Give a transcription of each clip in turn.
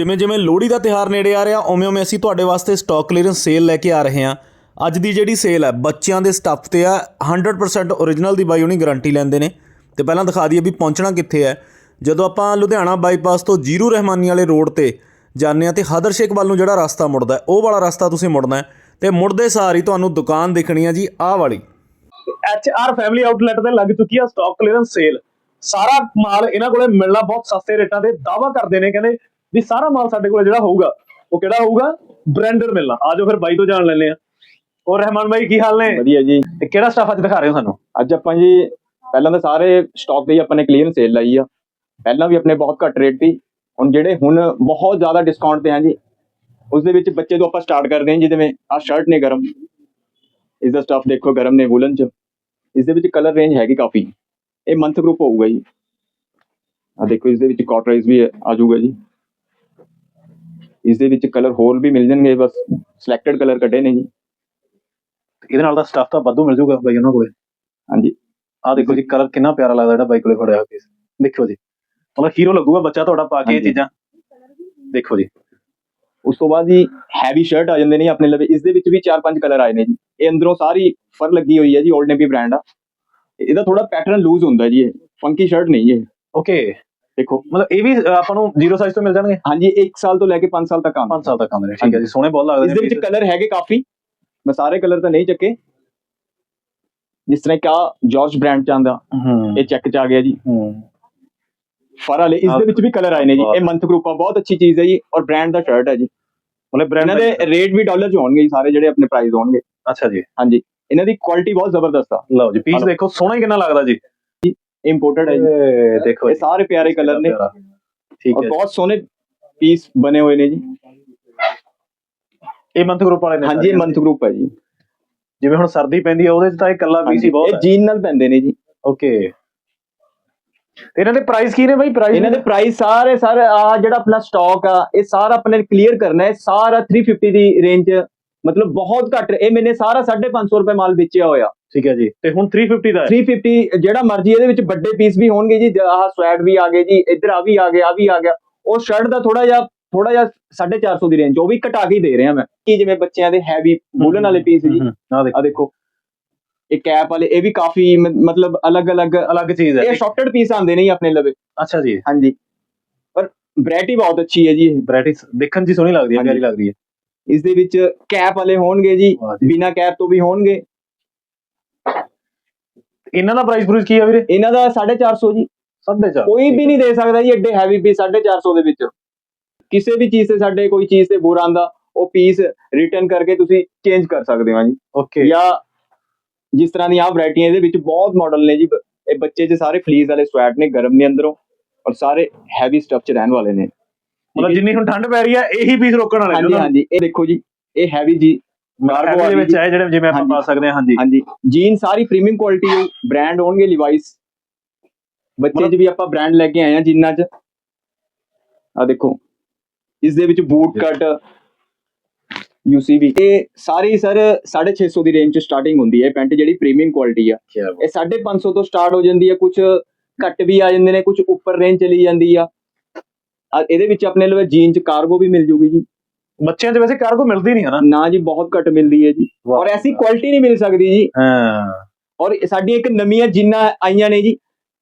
ਜਿਵੇਂ ਜਿਵੇਂ ਲੋਹੜੀ ਦਾ ਤਿਹਾਰ ਨੇੜੇ ਆ ਰਿਹਾ, ਉਵੇਂ ਉਵੇਂ ਅਸੀਂ ਤੁਹਾਡੇ ਵਾਸਤੇ ਸਟਾਕ ਕਲੀਅਰੈਂਸ ਸੇਲ ਲੈ ਕੇ ਆ ਰਹੇ ਹਾਂ। ਅੱਜ ਦੀ ਜਿਹੜੀ ਸੇਲ ਹੈ, ਬੱਚਿਆਂ ਦੇ ਸਟੱਫ ਤੇ ਆ 100% ਓਰੀਜਨਲ ਦੀ ਬਾਈ ਉਹਨੀ ਗਾਰੰਟੀ ਲੈਂਦੇ ਨੇ। ਤੇ ਪਹਿਲਾਂ ਦਿਖਾ ਦਈਏ ਵੀ ਪਹੁੰਚਣਾ ਕਿੱਥੇ ਹੈ। ਜਦੋਂ ਆਪਾਂ ਲੁਧਿਆਣਾ ਬਾਈਪਾਸ ਤੋਂ ਜੀਰੂ ਰਹਿਮਾਨੀ ਵਾਲੇ ਰੋਡ ਤੇ ਜਾਂਦੇ ਆ ਤੇ ਹਦਰ ਸ਼ੇਖ ਵੱਲ ਨੂੰ ਜਿਹੜਾ ਰਸਤਾ ਮੁੜਦਾ ਉਹ ਵਾਲਾ ਰਸਤਾ ਤੁਸੀਂ ਮੁੜਨਾ ਹੈ। ਤੇ ਮੁੜਦੇ ਸਾਰ ਹੀ ਤੁਹਾਨੂੰ ਦੁਕਾਨ ਦਿਖਣੀ ਹੈ ਜੀ, ਆਹ ਵਾਲੀ। ਐਚ ਆਰ ਫੈਮਿਲੀ ਆਊਟਲੈਟ ਤੇ ਲੱਗ ਚੁੱਕੀ ਆ ਸਟਾਕ ਕਲੀਅਰੈਂਸ ਸੇਲ ਸਾਰਾ ਮਾਲ ਇਹਨਾਂ ਕੋਲੇ ਮਿਲਣਾ ਬਹੁਤ ਸਸਤੇ ਰੇਟਾਂ ਤੇ ਦਾਵਾ ਕਰਦੇ ਨੇ, ਕਹਿੰਦੇ ਵੀ ਸਾਰਾ ਮਾਲ ਸਾਡੇ ਕੋਲੇ ਜਿਹੜਾ ਹੋਊਗਾ ਉਹ ਕਿਹੜਾ ਹੋਊਗਾ? ਬ੍ਰਾਂਡਡ ਮਿਲਣਾ। ਆਜੋ ਫਿਰ ਬਾਈ ਤੋਂ ਜਾਣ ਲੈਂਦੇ ਆ। ਹੋਰ ਰਹਿਮਾਨ ਬਾਈ ਕੀ ਹਾਲ ਨੇ? ਵਧੀਆ ਜੀ। ਤੇ ਕਿਹੜਾ ਸਟਾਫ ਅੱਜ ਦਿਖਾ ਰਹੇ ਹੋ ਸਾਨੂੰ? ਅੱਜ ਆਪਾਂ ਜੀ ਪਹਿਲਾਂ ਤਾਂ ਸਾਰੇ ਸਟਾਕ ਦੇ ਹੀ ਆਪਾਂ ਨੇ ਕਲੀਅਰ ਸੇਲ ਲਾਈ ਆ। ਪਹਿਲਾਂ ਵੀ ਆਪਣੇ ਬਹੁਤ ਘੱਟ ਰੇਟ ਸੀ। ਹੁਣ ਜਿਹੜੇ ਹੁਣ ਬਹੁਤ ਜ਼ਿਆਦਾ ਡਿਸਕਾਊਂਟ ਤੇ ਆ ਜੀ। ਉਸ ਦੇ ਵਿੱਚ ਬੱਚੇ ਤੋਂ ਆਪਾਂ ਸਟਾਰਟ ਕਰਦੇ ਹਾਂ ਵਿੱਚ ਆ ਸ਼ਰਟ ਨੇ ਗਰਮ। ਇਸ ਦਾ ਸਟਾਫ ਦੇਖੋ ਗਰਮ ਨੇ ਵੂਲਨ ਚ। ਇਸ ਦੇ ਵਿੱਚ ਕਲਰ ਰੇਂਜ ਹੈਗੀ ਕਾਫੀ। ਇਹ ਮੰਥ ਗਰੁੱਪ ਹੋਊਗਾ ਜੀ। ਆ ਦੇਖੋ ਇਸ ਦੇ ਵਿੱਚ ਕਾਟਰਾਈਜ਼ ਵੀ ਆ ਜਾਊਗਾ ਜੀ। ਇਸ ਦੇ ਵਿੱਚ ਕਲਰ ਹੋਰ ਵੀ ਮਿਲ ਜਾਣਗੇ ਬਸ ਸਿਲੈਕਟਡ ਕਲਰ ਕੱਢੇ ਨੇ ਜੀ। ਇਹਦੇ ਨਾਲ ਦਾ ਸਟਾਫ ਤਾਂ ਵਾਧੂ ਮਿਲ ਜਾਊਗਾ ਬਾਈ ਉਹਨਾਂ ਕੋਲੇ। ਹਾਂਜੀ। ਆਹ ਦੇਖੋ ਜੀ ਕਲਰ ਕਿੰਨਾ ਪਿਆਰਾ ਲੱਗਦਾ ਜਿਹੜਾ ਬਾਈ ਕੋਲੇ ਫੜਿਆ ਹੋਇਆ ਪੀਸ ਦੇਖੋ ਜੀ ਮਤਲਬ ਹੀਰੋ ਲੱਗੂਗਾ ਬੱਚਾ ਤੁਹਾਡਾ ਪਾ ਕੇ ਇਹ। ਚੀਜ਼ਾਂ। ਦੇਖੋ ਜੀ। ਉਸ ਤੋਂ ਬਾਅਦ ਜੀ ਹੈਵੀ ਸ਼ਰਟ ਆ ਜਾਂਦੇ ਨੇ ਆਪਣੇ ਲਵੇ ਇਸ ਦੇ ਵਿੱਚ ਵੀ 4-5 ਕਲਰ ਆਏ ਨੇ ਜੀ। ਇਹ ਅੰਦਰੋਂ ਸਾਰੀ ਫਰ ਲੱਗੀ ਹੋਈ ਹੈ ਜੀ 올ਡ ਨੇਵੀ ਬ੍ਰਾਂਡ ਆ। ਇਹਦਾ ਥੋੜਾ ਪੈਟਰਨ ਲੂਜ਼ ਹੁੰਦਾ ਜੀ ਇਹ। ਫੰਕੀ ਸ਼ਰਟ ਨਹੀਂ ਇਹ। ਓਕੇ ਦੇਖੋ ਮਤਲਬ ਇਹ ਵੀ ਆਪਾਂ ਨੂੰ ਜ਼ੀਰੋ ਸਾਈਜ਼ ਤੋਂ ਮਿਲ ਜਾਣਗੇ? ਹਾਂਜੀ 1 ਸਾਲ ਤੋਂ ਲੈ ਕੇ 5 ਸਾਲ ਤੱਕ ਆਉਂਦਾ 5 ਸਾਲ ਤੱਕ ਆਉਂਦੇ ਨੇ ਠੀਕ ਹੈ ਜੀ ਸੋਹਣੇ ਬਹੁਤ ਲੱਗਦੇ ਇਸ ਦੇ ਵਿੱਚ ਕਲਰ ਹੈਗੇ ਕਾਫੀ। ਮੈਂ ਸਾਰੇ ਕਲਰ ਤਾਂ ਨਹੀਂ ਚੱਕੇ। ਜਿਸ ਤਰ੍ਹਾਂ ਕਾ ਜਾਰਜ ਬ੍ਰਾਂਡ ਚ ਆਂਦਾ ਇਹ ਚੈੱਕ ਚ ਆ ਗਿਆ ਜੀ। ਫਰ ਵਾਲੇ ਇਸ ਦੇ ਵਿੱਚ ਵੀ ਕਲਰ ਆਏ ਨੇ ਜੀ। ਇਹ ਮੰਥ ਗਰੁੱਪ ਆ ਬਹੁਤ ਅੱਛੀ ਚੀਜ਼ ਹੈ ਜੀ ਔਰ ਬ੍ਰਾਂਡ ਦਾ ਸ਼ਰਟ ਹੈ ਜੀ। ਮਤਲਬ ਬ੍ਰਾਂਡ ਦੇ ਰੇਟ ਵੀ ਡਾਲਰ ਚ ਹੋਣਗੇ ਜੀ ਸਾਰੇ ਜਿਹੜੇ ਆਪਣੇ ਪ੍ਰਾਈਸ ਹੋਣਗੇ। ਅੱਛਾ ਜੀ। ਹਾਂਜੀ। ਇਹਨਾਂ ਦੀ ਕੁਆਲਿਟੀ ਬਹੁਤ ਜ਼ਬਰਦਸਤ ਆ। ਲਓ ਜੀ ਪੀਸ ਦੇਖੋ ਸੋਹਣਾ ਹੀ ਕਿੰਨਾ ਲੱਗਦਾ ਜੀ। ਇੰਪੋਰਟਡ ਹੈ ਜੀ। ਇਹ ਦੇਖੋ ਇਹ ਸਾਰੇ ਪਿਆਰੇ ਕਲਰ ਨੇ। ਠੀਕ ਹੈ ਬਹੁਤ ਸੋਹਣੇ ਪੀਸ ਬਣੇ ਹੋਏ ਨੇ ਜੀ। ਇਹ ਮੰਥ ਗਰੁੱਪ ਵਾਲੇ ਨੇ ਹਾਂਜੀ ਇਹ ਮੰਥ ਗਰੁੱਪ ਹੈ ਜੀ। ਜਿਵੇਂ ਹੁਣ ਸਰਦੀ ਪੈਂਦੀ ਹੈ ਉਹਦੇ ਚ ਤਾਂ ਇਹ ਕੱਲਾ ਪੀਸ ਹੀ ਬਹੁਤ ਇਹ ਹੈ। ਜੀਨ ਨਾਲ ਪੈਂਦੇ ਨੇ ਜੀ। ਓਕੇ ਤੇ ਇਹਨਾਂ ਦੇ ਪ੍ਰਾਈਸ ਕੀ ਨੇ ਬਾਈ? ਪ੍ਰਾਈਸ ਇਹਨਾਂ ਦੇ ਪ੍ਰਾਈਸ ਸਾਰੇ ਸਾਰੇ ਆ ਜਿਹੜਾ ਆਪਣਾ ਸਟਾਕ ਆ ਇਹ ਸਾਰਾ ਆਪਣੇ ਕਲੀਅਰ ਕਰਨਾ ਹੈ। ਸਾਰਾ 350 ਦੀ ਰੇਂਜ ਮਤਲਬ ਬਹੁਤ ਘੱਟ ਇਹ ਮੈਨੇ ਸਾਰਾ 550 ਰੁਪਏ ਮਾਲ ਵੇਚਿਆ ਹੋਇਆ। ਠੀਕ ਹੈ ਜੀ। ਤੇ ਹੁਣ 350 ਦਾ ਹੈ। 350 ਜਿਹੜਾ ਮਰਜ਼ੀ ਇਹਦੇ ਵਿੱਚ ਵੱਡੇ ਪੀਸ ਵੀ ਹੋਣਗੇ ਜੀ ਜ- ਆਹ ਸਵੈਟ ਵੀ ਆ ਗਏ ਜੀ ਇੱਧਰ ਆ ਵੀ ਆ ਗਿਆ ਆ ਵੀ ਆ ਗਿਆ। ਉਹ ਸ਼ਰਟ ਦਾ ਥੋੜਾ ਜਿਹਾ ਥੋੜਾ ਜਿਹਾ 450 ਦੀ ਰੇਂਜ ਉਹ ਵੀ ਘਟਾ ਕੇ ਦੇ ਰਿਹਾ ਮੈਂ। ਕੀ ਜਿਵੇਂ ਬੱਚਿਆਂ ਦੇ ਹੈਵੀ ਵੂਲਨ ਵਾਲੇ ਪੀਸ ਜੀ। ਆ ਦੇਖੋ। ਇਹ ਕੈਪ ਵਾਲੇ ਇਹ ਵੀ ਕਾਫੀ ਮਤਲਬ ਅਲੱਗ-ਅਲੱਗ ਅਲੱਗ ਚੀਜ਼ ਹੈ। ਇਹ ਸ਼ਾਰਟਡ ਪੀਸ ਆਉਂਦੇ ਨੇ ਜੀ ਆਪਣੇ ਲਵੇ। ਅੱਛਾ ਜੀ। ਹਾਂਜੀ। ਪਰ ਵੈਰਾਈਟੀ ਬਹੁਤ ਅੱਛੀ ਹੈ ਜੀ ਇਹ। ਵੈਰਾਈਟੀਜ਼ ਦੇਖਣ ਹੀ ਸੋਹਣੀ ਲੱਗਦੀ ਹੈ। ਪਿਆਰੀ ਲੱਗਦੀ ਹੈ। ਇਸ ਦੇ ਵਿੱਚ ਕੈਪ ਵਾਲੇ ਹੋਣਗੇ ਜੀ। ਬਿਨਾ ਕੈਪ ਤੋਂ ਵੀ ਹੋਣਗੇ। ਇਹਨਾਂ ਦਾ ਪ੍ਰਾਈਸ ਪ੍ਰੂਸ ਕੀ ਆ ਵੀਰੇ? ਇਹਨਾਂ ਦਾ 450 ਜੀ। 4.5 ਕੋਈ ਵੀ ਨਹੀਂ ਦੇ ਸਕਦਾ ਜੀ ਐਡੇ ਹੈਵੀ ਪੀਸ 450 ਦੇ ਵਿੱਚ। ਕਿਸੇ ਵੀ ਚੀਜ਼ ਤੇ ਸਾਡੇ ਕੋਈ ਚੀਜ਼ ਤੇ ਬੁਰਾ ਆਂਦਾ ਉਹ ਪੀਸ ਰਿਟਰਨ ਕਰਕੇ ਤੁਸੀਂ ਚੇਂਜ ਕਰ ਸਕਦੇ ਹੋ ਜੀ। ਓਕੇ ਜਾਂ ਜਿਸ ਤਰ੍ਹਾਂ ਦੀਆਂ ਆ ਵੈਰਾਈਟੀਆਂ ਇਹਦੇ ਵਿੱਚ ਬਹੁਤ ਮਾਡਲ ਨੇ ਜੀ। ਇਹ ਬੱਚੇ 'ਚ ਸਾਰੇ ਫਲੀਸ ਵਾਲੇ ਸਵੈਟ ਨੇ ਗਰਮ ਨੇ ਅੰਦਰੋਂ। ਔਰ ਸਾਰੇ ਹੈਵੀ ਸਟਫ 'ਚ ਰਹਿਣ ਵਾਲੇ ਨੇ। ਮਤਲਬ ਜਿੰਨੀ ਹੁਣ ਠੰਡ ਪੈ ਰਹੀ ਹੈ ਇਹੀ ਪੀਸ ਰੋਕਣ ਵਾਲੇ ਹਾਂਜੀ ਹਾਂਜੀ। ਇਹ ਦੇਖੋ ਜੀ ਇਹ ਹੈਵੀ ਜੀ Heavy ਦੇ ਆ ਵਿੱਚ ਹੈ ਜਿਹੜੇ ਜਿਵੇਂ ਆਪਾਂ। ਪਾ ਸਕਦੇ ਹਾਂ ਹਾਂਜੀ। ਹਾਂਜੀ। ਜੀਨ ਸਾਰੀ ਪ੍ਰੀਮੀਅਮ ਕੁਆਲਿਟੀ ਬ੍ਰਾਂਡ ਹੋਣਗੇ ਲਿਵਾਈਸ ਬੱਚੇ 'ਚ ਵੀ ਆਪਾਂ ਬ੍ਰਾਂਡ ਲੈ ਕੇ ਆਏ ਆ ਜਿੰਨਾਂ 'ਚ। ਆ ਦੇਖੋ। ਇਸ ਦੇ ਵਿੱਚ ਬੂਟ ਕੱਟ ਯੂਸੀਵੀ ਇਹ ਸਾਰੀ ਸਰ 650 ਦੀ ਰੇਂਜ 'ਚ ਸਟਾਰਟਿੰਗ ਹੁੰਦੀ ਹੈ ਪੈਂਟ ਜਿਹੜੀ ਪ੍ਰੀਮੀਅਮ ਕੁਆਲਿਟੀ ਆ। ਇਹ 550 ਤੋਂ ਸਟਾਰਟ ਹੋ ਜਾਂਦੀ ਹੈ ਕੁਝ ਘੱਟ ਵੀ ਆ ਜਾਂਦੇ ਨੇ ਕੁਝ ਉੱਪਰ ਰੇਂਜ ਚਲੀ ਜਾਂਦੀ ਆ। ਆ ਇਹਦੇ ਵਿੱਚ ਆਪਣੇ ਲਈ ਜੀਨ 'ਚ ਕਾਰਗੋ ਵੀ ਮਿਲ ਜੂਗੀ ਜੀ। ਬੱਚਿਆਂ 'ਚ ਵੈਸੇ ਕਾਰਗੋ ਮਿਲਦੀ ਨਹੀਂ ਹੈ ਨਾ? ਨਾ ਜੀ ਬਹੁਤ ਘੱਟ ਮਿਲਦੀ ਹੈ ਜੀ। ਔਰ ਐਸੀ ਕੁਆਲਿਟੀ ਨਹੀਂ ਮਿਲ ਸਕਦੀ ਜੀ। ਹਾਂ। ਔਰ ਇਹ ਸਾਡੀ ਇੱਕ ਨਵੀਆਂ ਜਿੰਨਾ ਆਈਆਂ ਨੇ ਜੀ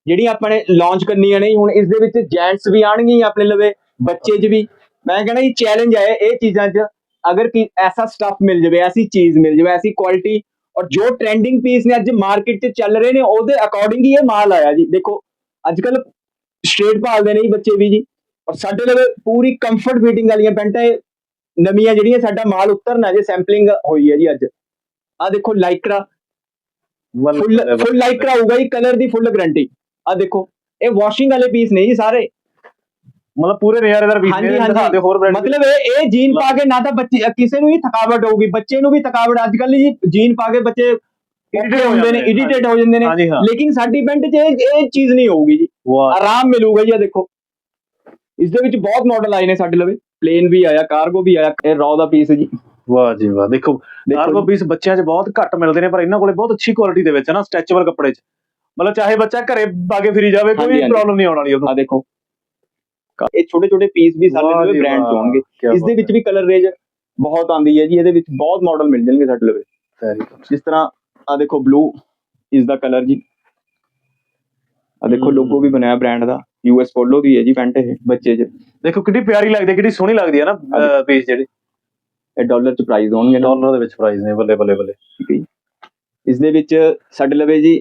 ਜਿਹੜੀਆਂ ਆਪਾਂ ਨੇ ਲਾਂਚ ਕਰਨੀਆਂ ਨੇ। ਹੁਣ ਇਸ ਦੇ ਵਿੱਚ ਜੈਂਟਸ ਵੀ ਆਣਗੀਆਂ ਆਪਣੇ ਲਵੇ ਬੱਚੇ 'ਚ ਵੀ। ਮੈਂ ਕਹਿੰਦਾ ਜੀ ਚੈਲੰਜ ਹੈ ਇਹ ਚੀਜ਼ਾਂ 'ਚ ਅਗਰ ਕਿ ਐਸਾ ਸਟਫ ਮਿਲ ਜਾਵੇ ਐਸੀ ਚੀਜ਼ ਮਿਲ ਜਾਵੇ ਐਸੀ ਕੁਆਲਿਟੀ ਔਰ ਜੋ ਟ੍ਰੈਂਡਿੰਗ ਪੀਸ ਨੇ ਅੱਜ ਮਾਰਕੀਟ 'ਚ ਚੱਲ ਰਹੇ ਨੇ ਉਹਦੇ ਅਕੋਰਡਿੰਗ ਹੀ ਇਹ ਮਾਲ ਆਇਆ ਜੀ। ਦੇਖੋ ਅੱਜ ਕੱਲ ਸਟ੍ਰੇਟ ਭਾਲਦੇ ਨੇ ਜੀ ਬੱਚੇ ਵੀ ਜੀ। ਔਰ ਸਾਡੇ ਲਵੇ ਪੂਰੀ ਕੰਫਰਟ ਫਿਟਿੰਗ ਵਾਲੀਆਂ ਪੈਂਟਾਂ ਇਹ ਨਵੀਆਂ ਜਿਹੜੀਆਂ ਸਾਡਾ ਮਾਲ ਉਤਰਨਾ ਜੇ ਸੈਂਪਲਿੰਗ ਹੋਈ ਹੈ ਜੀ ਅੱਜ। ਆ ਦੇਖੋ ਲਾਈਕਰਾ ਫੁੱਲ ਫੁੱਲ ਲਾਈਕਰਾ ਹੋਊਗਾ ਜੀ ਕਲਰ ਦੀ ਫੁੱਲ ਗਾਰੰਟੀ ਆ ਦੇਖੋ ਇਹ ਵਾਸ਼ਿੰਗ ਵਾਲੇ ਪੀਸ ਨਹੀਂ ਜੀ ਸਾਰੇ। ਮਤਲਬ ਪੂਰੇ ਨਜ਼ਾਰੇਦਾਰ ਪੀਸ ਹਾਂਜੀ, ਨੇ ਹਾਂਜੀ। ਦਿਖਾ ਦਿਓ ਹੋਰ ਬ੍ਰਾਂਡ ਮਤਲਬ ਇਹ ਇਹ ਜੀਨ ਪਾ ਕੇ ਨਾ ਤਾਂ ਬੱਚੇ ਕਿਸੇ ਨੂੰ ਵੀ ਥਕਾਵਟ ਹੋਊਗੀ ਬੱਚੇ ਨੂੰ ਵੀ ਥਕਾਵਟ। ਅੱਜ ਕੱਲ ਜੀ ਜੀਨ ਪਾ ਕੇ ਬੱਚੇ Irritate ਹੋ ਨੇ ਜਾਂਦੇ ਨੇ, ਇਰੀਟੇਟ ਹੋ ਜਾਂਦੇ ਨੇ। ਹਾਂ। ਲੇਕਿਨ ਸਾਡੀ ਪੈਂਟ 'ਚ ਇਹ ਚੀਜ਼ ਨਹੀਂ ਹੋਊਗੀ ਜੀ। ਆਰਾਮ ਮਿਲੂਗਾ ਜੀ ਆ ਦੇਖੋ। ਇਸ ਦੇ ਵਿੱਚ ਬਹੁਤ ਮਾਡਲ ਆਏ ਨੇ ਸਾਡੇ ਲਵੇ। ਪਲੇਨ ਵੀ ਆਇਆ ਕਾਰਗੋ ਵੀ ਆਇਆ ਇਹ ਰॉ ਦਾ ਪੀਸ ਜੀ। ਵਾਹ ਜੀ ਵਾਹ ਦੇਖੋ ਕਾਰਗੋ। ਪੀਸ ਬੱਚਿਆਂ 'ਚ ਬਹੁਤ ਘੱਟ ਮਿਲਦੇ ਨੇ ਪਰ ਇਹਨਾਂ ਕੋਲੇ ਬਹੁਤ ਅੱਛੀ ਕੁਆਲਿਟੀ ਦੇ ਵਿੱਚ ਹੈ ਨਾ ਸਟ੍ਰੈਚੇਬਲ ਕੱਪੜੇ 'ਚ। ਮਤਲਬ ਚਾਹੇ ਬੱਚਾ ਘਰੇ ਪਾ ਕੇ ਫਿਰੀ ਜਾਵੇ ਕੋਈ। ਪ੍ਰੋਬਲਮ ਨਹੀਂ ਆਉਣ ਵਾਲੀ ਉਹਨੂੰ। ਆ ਦੇਖੋ। ਇਹ ਛੋਟੇ ਛੋਟੇ ਪੀਸ ਵੀ ਸਾਡੇ ਜੀ ਬ੍ਰਾਂਡ ਹੋਣਗੇ। ਇਸ ਦੇ ਵਿੱਚ ਵੀ ਕਲਰ ਰੇਂਜ ਬਹੁਤ ਆਉਂਦੀ ਹੈ ਜੀ ਇਹਦੇ ਵਿੱਚ ਬਹੁਤ ਮਾਡਲ ਮਿਲ ਜਾਣਗੇ ਸਾਡੇ ਲਵੇ। ਜਿਸ ਤਰ੍ਹਾਂ ਆ ਦੇਖੋ ਬਲੂ ਇਸ ਦਾ ਕਲਰ ਜੀ। ਆ ਦੇਖੋ। ਲੋਗੋ ਵੀ ਬਣਾਇਆ ਬ੍ਰਾਂਡ ਦਾ। ਯੂਐਸ ਪੋਲੋ ਦੀ ਹੈ ਜੀ ਪੈਂਟ ਇਹ ਬੱਚੇ 'ਚ। ਦੇਖੋ ਕਿੰਨੀ ਪਿਆਰੀ ਲੱਗਦੀ ਹੈ ਕਿੰਨੀ ਸੋਹਣੀ ਲੱਗਦੀ ਹੈ ਨਾ ਪੀਸ ਜਿਹੜੇ। ਇਹ ਡਾਲਰ 'ਚ ਪ੍ਰਾਈਸ ਹੋਣਗੇ ਡਾਲਰ ਦੇ ਵਿੱਚ ਪ੍ਰਾਈਸ ਨੇ ਬੱਲੇ ਬੱਲੇ ਬੱਲੇ। ਠੀਕ ਹੈ ਇਸ ਦੇ ਵਿੱਚ ਸਾਡੇ ਲਵੇ ਜੀ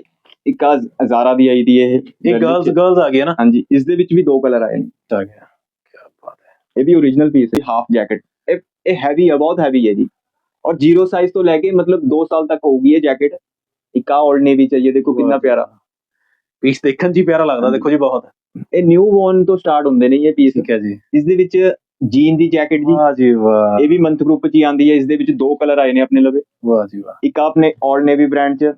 ਇੱਕ ਹਜ਼ਾਰਾ ਦੀ ਆਈ ਦੀ ਇਹ। ਇਹ ਗਰਲਸ ਗਰਲਸ ਆ ਗਈ ਨਾ। ਹਾਂਜੀ ਇਸ ਦੇ ਵਿੱਚ ਵੀ ਦੋ ਕਲਰ ਆਏ ਨੇ। ਆ ਗਿਆ। ਕੀ ਬਾਤ ਇਹ ਵੀ origignal ਪੀਸ ਹੈ ਹਾਫ ਜੈਕਟ ਇਹ ਇਹ ਹੈਵੀ ਹੈ ਬਹੁਤ ਹੈਵੀ ਹੈ ਜੀ। ਔਰ ਜ਼ੀਰੋ ਸਾਈਜ਼ ਤੋਂ ਲੈ ਕੇ ਮਤਲਬ 2 ਸਾਲ ਤੱਕ ਹੋਊਗੀ ਇਹ ਜੈਕਟ ਇੱਕ ਆ 올ਡ ਨੇਵੀ ਚਾਹੀਏ ਦੇਖੋ ਕਿੰਨਾ ਪਿਆਰਾ। ਪੀਸ ਦੇਖਣ 'ਚ ਹੀ ਪਿਆਰਾ ਲੱਗਦਾ ਦੇਖੋ ਜੀ ਬਹੁਤ। ਇਹ ਨਿਊ ਬੋਰਨ ਤੋਂ ਸਟਾਰਟ ਹੁੰਦੇ ਨੇ ਇਹ ਪੀਸ ਠੀਕ ਹੈ ਜੀ। ਇਸ ਦੇ ਵਿੱਚ ਜੀਨ ਦੀ ਜੈਕਟ ਜੀ। ਵਾਹ ਜੀ ਵਾਹ। ਇਹ ਵੀ ਮੰਥ ਗਰੁੱਪ ਚ ਹੀ ਆਂਦੀ ਹੈ ਇਸ ਦੇ ਵਿੱਚ ਦੋ ਕਲਰ ਆਏ ਨੇ ਆਪਣੇ ਲਵੇ। ਵਾਹ ਜੀ ਵਾਹ। ਇੱਕ ਆਪਣੇ ਆਲ ਨੇਵੀ ਬ੍ਰਾਂਡ ਚ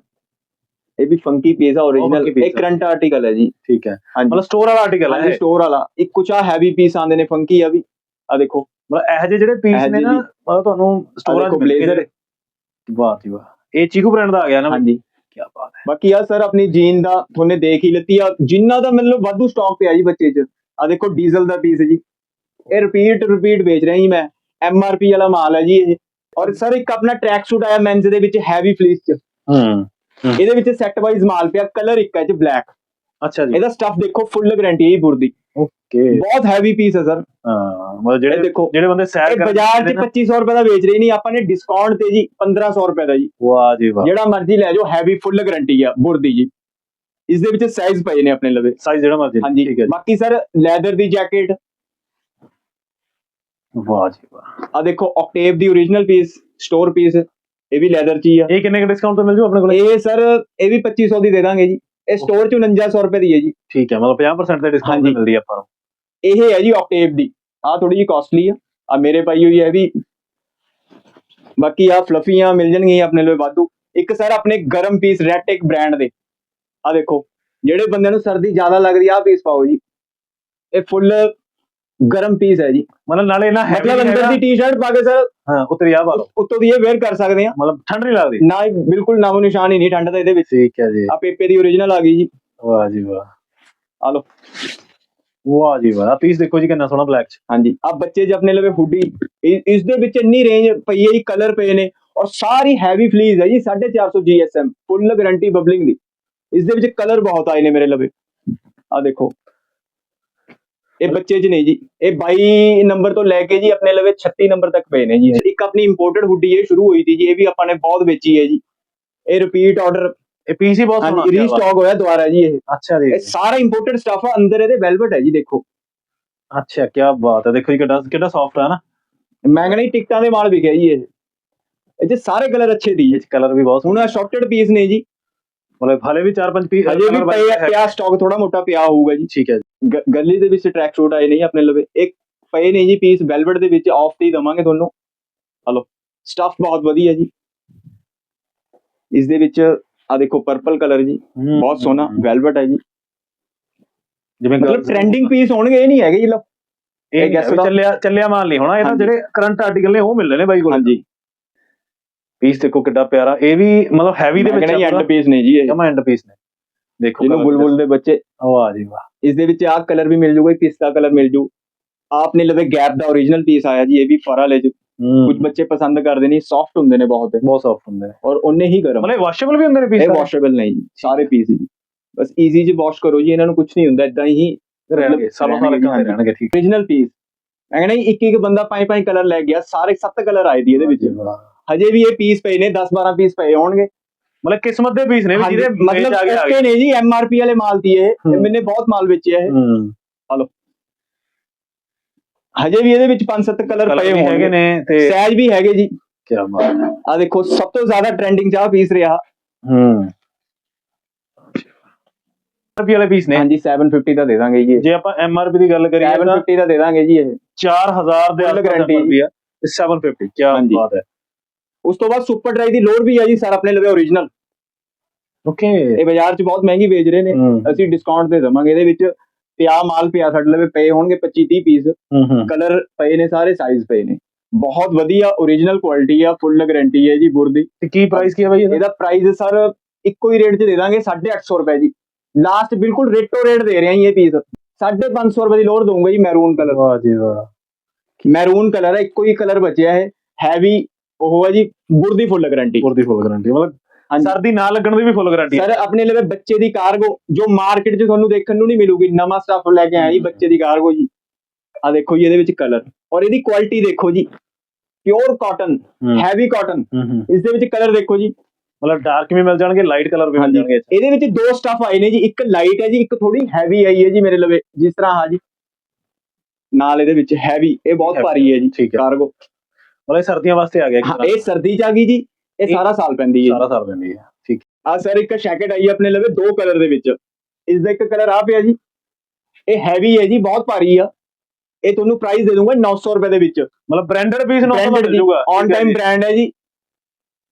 ਇਹ ਵੀ ਫੰਕੀ ਪੀਸ ਆ funky origignal ਇਹ ਕਰੰਟ ਆਰਟੀਕਲ ਹੈ ਜੀ। ਠੀਕ ਹੈ। ਹਾਂਜੀ। ਮਤਲਬ ਸਟੋਰ ਵਾਲਾ ਆਰਟੀਕਲ ਹੈ। ਸਟੋਰ ਵਾਲਾ। ਇੱਕ ਕੁਛ ਆ ਹੈਵੀ ਪੀਸ ਆਂਦੇ ਨੇ ਫੰਕੀ ਆ ਵੀ। ਆ ਦੇਖੋ। ਮਤਲਬ ਇਹੋ ਜਿਹੇ ਜਿਹੜੇ ਪੀਸ ਨੇ ਨਾ। ਮਤਲਬ ਤੁਹਾਨੂੰ ਸਟੋਰਾਂ 'ਚ blazer। ਜਿਹੜੇ। ਵਾਹ ਜੀ ਵਾਹ। ਇਹ ਚੀਕੂ ਬ੍ਰਾਂਡ ਦਾ ਆ ਗਿਆ ਨਾ ਹਾਂਜੀ। ਕੀ ਬਾਤ ਹੈ। ਬਾਕੀ ਆ ਸਰ ਆਪਣੀ ਜੀਨ ਦਾ ਤੁਹਾਨੇ ਦੇਖ ਹੀ ਲਿੱਤੀ ਆ। ਜਿੰਨਾ ਦਾ ਮਤਲਬ ਵਾਧੂ ਸਟਾਕ ਪਿਆ ਜੀ ਬੱਚੇ 'ਚ। ਆ ਦੇਖੋ ਡੀਜ਼ਲ ਦਾ ਪੀਸ ਜੀ। ਇਹ ਰਿਪੀਟ ਰਿਪੀਟ ਵੇਚ ਰਿਹਾ ਮੈਂ। ਐਮ ਆਰ ਪੀ ਵਾਲਾ ਮਾਲ ਹੈ ਜੀ ਇਹ। ਔਰ ਸਰ ਇੱਕ ਆਪਣਾ ਟਰੈਕ ਸੂਟ ਆਇਆ ਮੈਨਸ ਦੇ ਵਿੱਚ ਹੈਵੀ ਫਲੀਸ 'ਚ। ਹੂੰ ਇਹਦੇ ਵਿੱਚ ਸੈੱਟ ਵਾਈਜ਼ ਮਾਲ ਪਿਆ ਕਲਰ ਇੱਕ ਹੈ ਜੀ ਬਲੈਕ ਅੱਛਾ ਜੀ। ਇਹਦਾ ਸਟਫ ਦੇਖੋ ਫੁੱਲ ਗਾਰੰਟੀ ਹੈ ਜੀ ਬੁਰ ਦੀ। ਓਕੇ ਬਹੁਤ ਹੈਵੀ ਪੀਸ ਹੈ ਸਰ। ਹਾਂ। ਮਤਲਬ ਜਿਹੜੇ ਦੇਖੋ ਜਿਹੜੇ ਬੰਦੇ ਸੈਰ ਕਰਦੇ ਬਾਜ਼ਾਰ 'ਚ ਨੇ ਨਾ- 2500 ਰੁਪਏ ਦਾ ਵੇਚ ਰਹੇ ਨਹੀਂ ਆਪਾਂ ਨੇ ਡਿਸਕਾਊਂਟ ਤੇ ਜੀ 1500 ਰੁਪਏ ਦਾ ਜੀ। ਵਾਹ ਜੀ ਵਾਹ। ਜਿਹੜਾ ਮਰਜ਼ੀ ਲੈ ਜਾਓ ਹੈਵੀ ਫੁੱਲ ਗਾਰੰਟੀ ਆ ਬੁਰ ਦੀ ਜੀ। ਇਸ ਦੇ ਵਿੱਚ ਸਾਈਜ਼ ਪਏ ਨੇ ਆਪਣੇ ਲਵੇ। ਸਾਈਜ਼ ਜਿਹੜਾ ਮਰਜ਼ੀ ਹਾਂਜੀ। ਠੀਕ ਹੈ ਬਾਕੀ ਸਰ ਲੈਦਰ ਦੀ ਜੈਕਟ ਵਾਹ ਜੀ ਵਾਹ। ਆ ਦੇਖੋ ਆਕਟੇਵ ਦੀ origignal ਪੀਸ ਸਟੋਰ ਪੀਸ ਇਹ ਵੀ ਲੈਦਰ ਚ ਹੀ ਆ। ਇਹ ਕਿੰਨੇ ਕੁ ਡਿਸਕਾਊਂਟ ਤੇ ਮਿਲ ਜੂ ਆਪਣੇ ਕੋਲ? ਇਹ ਸਰ ਇਹ ਵੀ 2500 ਦੀ ਦੇ ਦਾਂਗੇ ਜੀ। ਇਹ ਸਟੋਰ ਚ 4900 ਰੁਪਏ ਦੀ ਹੈ ਜੀ। ਠੀਕ ਹੈ ਮਤਲਬ 50% ਦੇ ਡਿਸਕਾਊਂਟ। ਮਿਲਦੀ ਆਪਾਂ ਨੂੰ। ਇਹ ਹੈ ਜੀ ਆਕਟੇਵ ਦੀ। ਆ ਥੋੜੀ ਜੀ ਕਾਸਟਲੀ ਆ। ਆ ਮੇਰੇ ਪਾਈ ਹੋਈ ਹੈ ਇਹ ਵੀ। ਬਾਕੀ ਆ ਫਲਫੀਆਂ ਮਿਲ ਜਾਣਗੀਆਂ ਆਪਣੇ ਲਈ ਵਾਧੂ। ਇੱਕ ਸਰ ਆਪਣੇ ਗਰਮ ਪੀਸ ਰੈਟਿਕ ਬ੍ਰਾਂਡ ਦੇ। ਆ ਦੇਖੋ ਜਿਹੜੇ ਬੰਦੇ ਨੂੰ ਸਰਦੀ ਜ਼ਿਆਦਾ ਲੱਗਦੀ ਆ ਪੀਸ ਪਾਓ ਜੀ। ਇਹ ਫੁੱਲ ਗਰਮ ਪੀਸ ਹੈ ਜੀ। ਮਤਲਬ ਨਾਲੇ heavy ਮਤਲਬ ਅੰਦਰ। ਦੀ ਟੀ-ਸ਼ਰਟ ਪਾ ਕੇ ਸਰ ਹਾਂ ਉੱਤੇ ਆ ਪਾ ਲਓ। ਉੱਤੋਂ ਦੀ ਇਹ ਵੇਅਰ ਕਰ ਸਕਦੇ ਆ। ਮਤਲਬ ਠੰਡ ਨਹੀਂ ਲੱਗਦੀ। ਨਾ ਬਿਲਕੁਲ ਨਾਮੋ ਨਿਸ਼ਾਨ ਹੀ ਨਹੀਂ ਠੰਡ ਦਾ ਇਹਦੇ ਵਿੱਚ। ਠੀਕ ਹੈ ਜੀ। ਆ ਪੇਪੇ ਦੀ origignal ਆ ਗਈ ਜੀ। ਵਾਹ ਜੀ ਵਾਹ। ਆ ਲਓ। ਵਾਹ ਜੀ ਵਾਹ। ਪੀਸ ਦੇਖੋ ਜੀ ਕਿੰਨਾ ਸੋਹਣਾ ਬਲੈਕ ਚ। ਹਾਂਜੀ। ਆ ਬੱਚੇ ਜੇ ਆਪਣੇ ਲਵੇ ਹੁੱਡੀ ਇਸ ਦੇ ਵਿੱਚ ਇੰਨੀ ਰੇਂਜ ਪਈ ਹੈ ਜੀ ਕਲਰ ਪਏ ਨੇ ਔਰ ਸਾਰੀ ਹੈਵੀ ਫਲੀਜ਼ ਹੈ ਜੀ 450 GSM ਫੁੱਲ ਗਾਰੰਟੀ ਬਬਲਿੰਗ ਦੀ। ਇਸ ਦੇ ਵਿੱਚ ਕਲਰ ਬਹੁਤ ਆਏ ਨੇ ਮੇਰੇ ਲਵੇ। ਆ ਦੇਖੋ। ਇਹ ਬੱਚੇ 'ਚ ਨਹੀਂ ਜੀ। ਇਹ 22 ਨੰਬਰ ਤੋਂ ਲੈ ਕੇ ਜੀ ਆਪਣੇ ਲਵੇ 36 ਨੰਬਰ ਤੱਕ ਪਏ ਨੇ ਜੀ। ਇੱਕ ਆਪਣੀ ਇੰਪੋਰਟਡ ਹੁੱਡੀ ਇਹ ਸ਼ੁਰੂ ਹੋਈ ਸੀ ਜੀ, ਇਹ ਵੀ ਆਪਾਂ ਨੇ ਬਹੁਤ ਵੇਚੀ ਹੈ ਜੀ। ਇਹ ਰਿਪੀਟ ਆਰਡਰ ਇਹ ਪੀਸ ਬਹੁਤ ਸੋਹਣਾ। ਹਾਂਜੀ ਰੀਸਟਾਕ ਹੋਇਆ ਦੁਬਾਰਾ ਜੀ ਇਹ। ਅੱਛਾ ਜੀ। ਇਹ ਸਾਰਾ ਇੰਪੋਰਟਡ ਸਟਫ ਆ ਅੰਦਰ ਇਹਦੇ ਵੈਲਵਟ ਹੈ ਜੀ ਦੇਖੋ। ਅੱਛਾ ਕੀ ਬਾਤ ਹੈ ਦੇਖੋ ਜੀ ਕਿੱਡਾ ਕਿੱਡਾ ਸੌਫਟ ਹੈ ਨਾ। ਮੈਂ ਕਹਿੰਦਾ ਜੀ ਟਿਕਟਾਂ ਦੇ ਮਾਲ ਵਿਕਿਆ ਜੀ ਇਹ। ਇਹ 'ਚ ਸਾਰੇ ਕਲਰ ਅੱਛੇ ਦੀ ਇਹ ਕਲਰ ਵੀ ਬਹੁਤ ਹੁਣ ਆ ਸ਼ਾਰਟਡ ਪੀਸ ਨੇ ਜੀ। ਮਤਲਬ ਹਲੇ ਵੀ 4-5 ਪੀਸ ਹਜੇ ਵੀ ਪਏ ਆ, ਪਿਆ ਸਟਾਕ ਥੋੜਾ ਮੋਟਾ ਪਿਆ ਹੋਊਗਾ ਜੀ। ਠੀਕ ਹੈ ਜੀ। ਗਲੀ ਦੇ ਵਿੱਚ ਟਰੈਕ ਸੂਟ ਆਏ ਨਹੀਂ ਆਪਣੇ ਲਵੇ। ਇੱਕ ਪਏ ਨੇ ਜੀ ਪੀਸ ਵੈਲਵਟ ਦੇ ਵਿੱਚ ਆਫ ਤੇ ਹੀ ਦਵਾਂਗੇ ਤੁਹਾਨੂੰ। ਹਲੋ। ਸਟਫ ਬਹੁਤ ਵਧੀਆ ਜੀ। ਇਸ ਦੇ ਵਿੱਚ ਆ ਦੇਖੋ ਪਰਪਲ ਕਲਰ ਜੀ ਬਹੁਤ ਸੋਹਣਾ ਵੈਲਵਟ ਹੈ ਜੀ। ਜਿਵੇਂ ਮਤਲਬ ਟ੍ਰੈਂਡਿੰਗ ਪੀਸ ਹੋਣਗੇ ਇਹ ਨਹੀਂ ਹੈਗੇ ਜੀ ਲਓ। ਇਹ ਚੱਲਿਆ ਚੱਲਿਆ ਮਾਲ ਨਹੀਂ ਹੋਣਾ ਇਹ ਤਾਂ। ਜਿਹੜੇ ਕਰੰਟ ਆਰਟੀਕਲ ਨੇ ਉਹ ਮਿਲਨੇ ਨੇ ਬਾਈ ਕੋਲ। ਹਾਂਜੀ। ਪੀਸ ਦੇਖੋ ਕਿੱਡਾ ਪਿਆਰਾ ਇਹ ਵੀ ਮਤਲਬ ਹੈਵੀ ਦੇ ਵਿੱਚ ਐਂਡ ਪੀਸ ਨੇ ਜੀ ਇਹ। ਜਮਾ ਐਂਡ ਪੀਸ ਨੇ। ਦੇਖੋ colour ਬੁਲਬੁਲ ਦੇ ਬੱਚੇ। ਵਾਹ ਜੀ ਵਾਹ। ਇਸ ਦੇ ਵਿੱਚ ਆਹ ਕਲਰ ਵੀ ਮਿਲ ਜੂਗਾ ਪਿਸਤਾ ਕਲਰ ਮਿਲ ਜੂ। ਆਪਨੇ ਲਵੇ ਗੈਪ ਦਾ origignal ਪੀਸ ਆਇਆ ਜੀ ਇਹ ਵੀ ਫਰਾ ਲੈ ਜੂ। ਕੁਝ ਬੱਚੇ ਪਸੰਦ ਕਰਦੇ ਨੇ ਸੌਫਟ ਹੁੰਦੇ ਨੇ ਬਹੁਤ। ਬਹੁਤ ਸੌਫਟ ਹੁੰਦੇ ਨੇ। ਔਰ ਉਹਨੇ ਹੀ ਗਰਮ। ਮਤਲਬ ਵਾਸ਼ੇਬਲ ਵੀ ਹੁੰਦੇ ਨੇ ਪੀਸ ਇਹ ਵਾਸ਼ੇਬਲ ਨਹੀਂ ਜੀ ਸਾਰੇ ਪੀਸ ਜੀ ਬਸ ਈਜ਼ੀ ਜੀ ਵਾਸ਼ ਕਰੋ ਜੀ ਇਹਨਾਂ ਨੂੰ ਕੁਝ ਨਹੀਂ ਹੁੰਦਾ ਇਦਾਂ ਹੀ ਰਹਿਣਗੇ ਸਾਲੋਂ ਸਾਲ ਰਹਿਣਗੇ, ਕਿਤੇ ਰਹਿਣਗੇ ਠੀਕ। Origignal ਪੀਸ ਮੈਂ ਕਹਿੰਦਾ ਇੱਕ ਇੱਕ ਬੰਦਾ ਪੰਜ ਪੰਜ ਕਲਰ ਲੈ ਗਿਆ ਸਾਰੇ ਸੱਤ ਕਲਰ ਆਏ ਦੀ ਇਹਦੇ ਵਿੱਚ। ਹਜੇ ਵੀ ਇਹ ਪੀਸ ਪਏ ਨੇ 10 12 ਪੀਸ ਪਏ ਹੋਣਗੇ। ਮਤਲਬ ਕਿਸਮਤ ਦੇ ਪੀਸ ਨੇ ਜਿਹਦੇ ਮਤਲਬ ਓਕੇ ਨੇ ਜੀ ਐਮਆਰਪੀ ਵਾਲੇ ਮਾਲ ਦੀ ਇਹ। ਮੈਨੇ ਬਹੁਤ ਮਾਲ ਵੇਚਿਆ ਇਹ। ਹੂੰ। ਹਜੇ ਵੀ ਇਹਦੇ ਵਿੱਚ ਪੰਜ ਸੱਤ ਕਲਰ ਪਏ ਹੈਗੇ ਹੋਣਗੇ। ਨੇ ਤੇ ਸਾਈਜ਼ ਵੀ ਹੈਗੇ ਜੀ। ਕੀ ਬਾਤ ਹੈ। ਆ ਦੇਖੋ ਸਭ ਤੋਂ ਜ਼ਿਆਦਾ ਟ੍ਰੈਂਡਿੰਗ ਚਾਹ ਪੀਸ ਰਿਹਾ। ਹੂੰ। ਰੁਪਏ ਵਾਲੇ ਪੀਸ ਨੇ। ਹਾਂਜੀ 750 ਦਾ ਦੇ ਦਾਂਗੇ ਜੀ। ਜੇ ਆਪਾਂ ਐਮਆਰਪੀ ਦੀ ਗੱਲ ਕਰੀਏ ਤਾਂ 750 ਦਾ ਦੇ ਦਾਂਗੇ ਜੀ ਇਹ। 4000 ਦੇ Full guarantee ਰੁਪਏ 750 ਕੀ। ਬਾਤ ਹੈ। ਉਸ ਤੋਂ ਬਾਅਦ ਸੁਪਰ ਡਰਾਈ ਦੀ ਲੋਡ ਵੀ ਹੈ ਜੀ ਸਰ ਆਪਣੇ ਲਵੇ origignal ਓਕੇ ਇਹ ਬਾਜ਼ਾਰ 'ਚ ਬਹੁਤ ਮਹਿੰਗੀ ਵੇਚ ਰਹੇ ਨੇ। ਅਸੀਂ ਡਿਸਕਾਊਂਟ ਦੇ ਦਵਾਂਗੇ ਇਹਦੇ ਵਿੱਚ। ਪਿਆ ਮਾਲ ਪਿਆ ਸਾਡੇ ਲਵੇ ਪਏ ਹੋਣਗੇ 25 30 ਪੀਸ ਕਲਰ ਪਏ ਨੇ ਸਾਰੇ ਸਾਈਜ਼ ਪਏ ਨੇ। ਬਹੁਤ ਵਧੀਆ origignal ਕੁਆਲਿਟੀ ਆ ਫੁੱਲ ਗਾਰੰਟੀ ਹੈ ਜੀ ਬੁਰ ਦੀ ਤੇ ਕੀ ਪ੍ਰਾਈਸ ਕੀ ਹੈ ਬਾਈ ਇਹਦਾ? ਪ੍ਰਾਈਸ ਸਰ ਇੱਕੋ ਹੀ ਰੇਟ 'ਚ ਦੇ ਦਾਂਗੇ 850 ਰੁਪਏ ਜੀ। ਲਾਸਟ ਬਿਲਕੁਲ ਰੇਟੋ ਰੇਟ ਦੇ ਰਹੇ ਹਾਂ ਜੀ ਇਹ ਪੀਸ 550 ਰੁਪਏ ਦੀ ਲੋਡ ਦਊਂਗਾ ਜੀ ਮੈਰੂਨ ਕਲਰ ਵਾਹ ਜੀ ਵਾਹ। ਮੈਰੂਨ ਕਲਰ ਹੈ ਇੱਕੋ ਹੀ ਕਲਰ ਬਚਿਆ ਹੈ ਹੈਵੀ ਉਹ ਹੈ ਜੀ ਗੁੜ ਦੀ ਫੁੱਲ ਗਾਰੰਟੀ ਪੂਰੀ ਫੁੱਲ ਗਾਰੰਟੀ ਮਤਲਬ। ਸਰਦੀ ਨਾ ਲੱਗਣ ਦੀ ਵੀ ਫੁੱਲ ਗਾਰੰਟੀ ਸਰ ਆਪਣੇ ਲਈ ਬੱਚੇ ਦੀ ਕਾਰਗੋ ਜੋ ਮਾਰਕੀਟ 'ਚ ਤੁਹਾਨੂੰ ਦੇਖਣ ਨੂੰ ਨਹੀਂ ਮਿਲੂਗੀ ਨਵਾਂ ਸਟਾਫ ਲੈ ਕੇ ਆਇਆ ਜੀ ਬੱਚੇ ਦੀ ਕਾਰਗੋ ਜੀ। ਆ ਦੇਖੋ ਜੀ ਇਹਦੇ ਵਿੱਚ ਕਲਰ ਔਰ ਇਹਦੀ ਕੁਆਲਿਟੀ ਦੇਖੋ ਜੀ। ਪਿਓਰ ਕਾਟਨ ਹੈਵੀ ਕਾਟਨ ਇਸ ਦੇ ਵਿੱਚ ਕਲਰ ਦੇਖੋ ਜੀ। ਮਤਲਬ ਡਾਰਕ ਵੀ ਮਿਲ ਜਾਣਗੇ ਲਾਈਟ ਕਲਰ ਵੀ ਮਿਲ। ਜਾਣਗੇ ਇਹਦੇ ਵਿੱਚ ਦੋ ਸਟਾਫ ਆਏ ਨੇ ਜੀ। ਇੱਕ ਲਾਈਟ ਹੈ ਜੀ ਇੱਕ ਥੋੜੀ ਹੈਵੀ ਆਈ ਹੈ ਜੀ ਮੇਰੇ ਲਵੇ। ਜਿਸ ਤਰ੍ਹਾਂ ਹਾਂ ਜੀ। ਨਾਲ ਇਹਦੇ ਵਿੱਚ ਹੈਵੀ ਇਹ ਬਹੁਤ ਭਾਰੀ ਹੈ ਜੀ ਕਾਰਗੋ ਮਤਲਬ ਸਰਦੀਆਂ ਵਾਸਤੇ ਆ ਗਿਆ ਇਹ ਸਰਦੀ ਚ ਆ ਗਈ ਜੀ। ਇਹ ਸਾਰਾ ਸਾਲ ਪੈਂਦੀ ਹੈ। ਸਾਰਾ ਸਾਰ ਦਿੰਦੀ ਹੈ ਠੀਕ। ਆ ਸਰ ਇੱਕ ਜੈਕਟ ਆਈ ਹੈ ਆਪਣੇ ਲਵੇ ਦੋ ਕਲਰ ਦੇ ਵਿੱਚ। ਇਸ ਦਾ ਇੱਕ ਕਲਰ ਆ ਪਿਆ ਜੀ। ਇਹ ਹੈਵੀ ਹੈ ਜੀ ਬਹੁਤ ਭਾਰੀ ਆ। ਇਹ ਤੁਹਾਨੂੰ ਪ੍ਰਾਈਸ ਦੇ ਦੂੰਗਾ 900 ਰੁਪਏ ਦੇ ਵਿੱਚ। ਮਤਲਬ ਬ੍ਰਾਂਡਡ ਪੀਸ ਨੂੰ Branded ਮਿਲ ਜੀ, ਜਾਊਗਾ ਔਨ ਟਾਈਮ ਬ੍ਰਾਂਡ ਹੈ ਜੀ।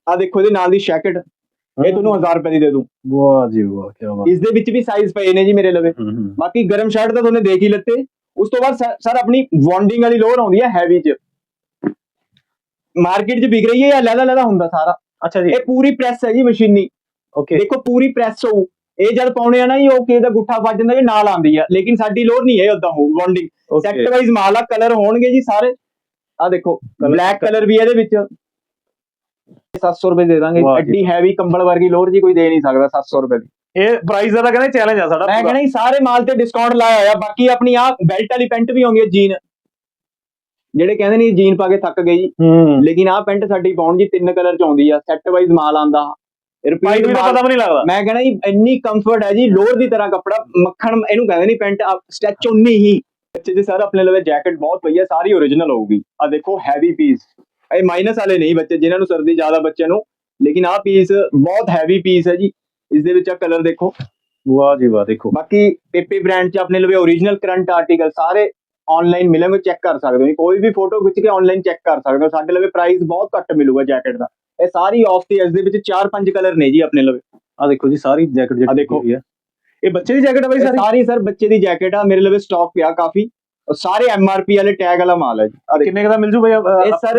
ਆ ਦੇਖੋ ਇਹਦੇ ਨਾਲ ਦੀ ਜੈਕਟ ਇਹ ਤੁਹਾਨੂੰ 1000 ਰੁਪਏ ਦੀ ਦੇ ਦੂੰ ਵਾਹ ਜੀ ਵਾਹ ਕੀ ਬਾਤ। ਇਸ ਦੇ ਵਿੱਚ ਵੀ ਸਾਈਜ਼ ਪਏ ਨੇ ਜੀ ਮੇਰੇ ਲਵੇ। ਬਾਕੀ ਗਰਮ ਸ਼ਰਟ ਤਾਂ ਤੁਹਾਨੂੰ ਦੇਖ ਹੀ ਲੱਤੇ। ਉਸ ਤੋਂ ਬਾਅਦ ਸਰ ਆਪਣੀ ਵੌਂਡਿੰਗ ਵਾਲੀ ਲੋਡ ਆਉਂਦੀ ਹੈ ਹੈਵੀ ਚ। ਮਾਰਕੀਟ 'ਚ ਵਿਕ ਰਹੀ ਹੈ ਜਾਂ ਲੈਦਾ ਲੈਦਾ ਹੁੰਦਾ ਸਾਰਾ? ਅੱਛਾ ਜੀ। ਇਹ ਪੂਰੀ ਪ੍ਰੈਸ ਹੈ ਜੀ ਮਸ਼ੀਨੀ। ਓਕੇ ਦੇਖੋ ਪੂਰੀ ਪ੍ਰੈਸ ਹੋਊ। ਇਹ ਜਦ ਪਾਉਣੇ ਆ ਨਾ ਜੀ ਉਹ ਕਿਸੇ ਦਾ ਗੁੱਠਾ ਵੱਜ ਜਾਂਦਾ ਜੀ ਨਾਲ ਆਉਂਦੀ ਆ। ਲੇਕਿਨ ਸਾਡੀ ਲੋਡ ਨਹੀਂ ਹੈ ਉਦਾਂ ਹੋ ਵੌਂਡਿੰਗ ਸੈਕਟ ਵਾਈਜ਼ ਮਾਲ ਆ ਕਲਰ ਹੋਣਗੇ ਜੀ ਸਾਰੇ। ਆ ਦੇਖੋ ਬਲੈਕ ਕਲਰ ਵੀ ਇਹਦੇ ਵਿੱਚ। 700 ਰੁਪਏ ਦੇ ਦਾਂਗੇ। ਐਡੀ ਹੈਵੀ ਕੰਬਲ ਵਰਗੀ ਲੋਡ ਜੀ ਕੋਈ ਦੇ ਨਹੀਂ ਸਕਦਾ 700 ਰੁਪਏ ਦੀ। ਇਹ ਪ੍ਰਾਈਸ ਦਾ ਤਾਂ ਕਹਿੰਦੇ ਚੈਲੰਜ ਆ ਸਾਡਾ ਮੈਂ। ਕਹਿੰਦਾ ਸਾਰੇ ਮਾਲ ਤੇ ਡਿਸਕਾਊਂਟ ਲਾਇਆ ਹੋਇਆ। ਬਾਕੀ ਆਪਣੀ ਆ ਬੈਲਟ ਵਾਲੀ ਪੈਂਟ ਵੀ ਆਉਂਦੀ ਹੈ ਜੀਨ ਜਿਹੜੇ ਕਹਿੰਦੇ ਨੇ ਜੀਨ ਪਾ ਕੇ ਥੱਕ ਗਏ ਜੀ। ਹੂੰ। ਲੇਕਿਨ ਆਹ ਪੈਂਟ ਸਾਡੀ ਪਾਉਣ ਜੀ ਤਿੰਨ ਕਲਰ ਚ ਆਉਂਦੀ ਆ ਸੈੱਟ ਵਾਈਜ਼ ਮਾਲ ਆਂਦਾ ਰਿਪੀਟ ਵੀ ਪਤਾ ਵੀ ਨਹੀਂ ਲੱਗਦਾ। ਮੈਂ ਕਹਿੰਦਾ ਜੀ ਇੰਨੀ ਕੰਫਰਟ ਹੈ ਜੀ ਲੋਅਰ ਦੀ ਤਰ੍ਹਾਂ ਕੱਪੜਾ ਮੱਖਣ ਇਹਨੂੰ ਕਹਿੰਦੇ ਨਹੀਂ ਪੈਂਟ ਸਟੈਚ ਉਨੀ ਹੀ। ਬੱਚੇ ਜੀ ਸਰ ਆਪਣੇ ਲਵੇ ਜੈਕਟ ਬਹੁਤ ਪਈ ਹੈ ਸਾਰੀ ਓਰੀਜਨਲ ਹੋਊਗੀ। ਆ ਦੇਖੋ ਹੈਵੀ ਪੀਸ ਇਹ ਮਾਈਨਸ ਵਾਲੇ ਨਹੀਂ ਬੱਚੇ ਜਿਨ੍ਹਾਂ ਨੂੰ ਸਰਦੀ ਜ਼ਿਆਦਾ ਬੱਚਿਆਂ ਨੂੰ। ਲੇਕਿਨ ਆਹ ਪੀਸ ਬਹੁਤ ਹੈਵੀ ਪੀਸ ਹੈ ਜੀ। ਇਸ ਦੇ ਵਿੱਚ ਆ ਕਲਰ ਦੇਖੋ। ਵਾਹ ਜੀ ਵਾਹ ਦੇਖੋ। ਬਾਕੀ ਪੇਪੇ ਬ੍ਰਾਂਡ 'ਚ ਆਪਣੇ ਲਵੇ ਓਰੀਜਨਲ ਕਰੰਟ ਆਰਟੀਕਲ ਸਾਰੇ ਆਨਲਾਈਨ ਮਿਲਣਗੇ ਚੈੱਕ ਕਰ ਸਕਦੇ ਹੋ। ਕੋਈ ਵੀ ਫੋਟੋ ਖਿੱਚ ਕੇ ਆਨਲਾਈਨ ਚੈੱਕ ਕਰ ਸਕਦੇ ਹੋ। ਸਾਡੇ ਲਵੇ ਪ੍ਰਾਈਸ ਬਹੁਤ ਘੱਟ ਮਿਲੂਗਾ ਜੈਕਟ ਦਾ। ਇਹ ਸਾਰੀ ਆਫ ਦੀ ਇਸ ਦੇ ਵਿੱਚ 4-5 ਕਲਰ ਨੇ ਜੀ ਆਪਣੇ ਲਵੇ। ਆ ਦੇਖੋ ਜੀ ਸਾਰੀ ਜੈਕਟ ਜਿਹੜੀ ਆਹ ਦੇਖੋ। ਇਹ ਬੱਚੇ ਦੀ ਜੈਕਟ ਆ ਬਾਈ ਸਾਰੀ? ਸਾਰੀ ਸਰ ਬੱਚੇ ਦੀ ਜੈਕਟ ਆ। ਮੇਰੇ ਲਵੇ ਸਟਾਕ ਪਿਆ ਕਾਫੀ। ਸਾਰੇ ਐਮਆਰਪੀ ਵਾਲੇ ਟੈਗ ਵਾਲਾ ਮਾਲ ਹੈ ਜੀ। ਕਿੰਨੇ ਦਾ ਮਿਲ ਜੂ ਬਈ ਇਹ ਸਰ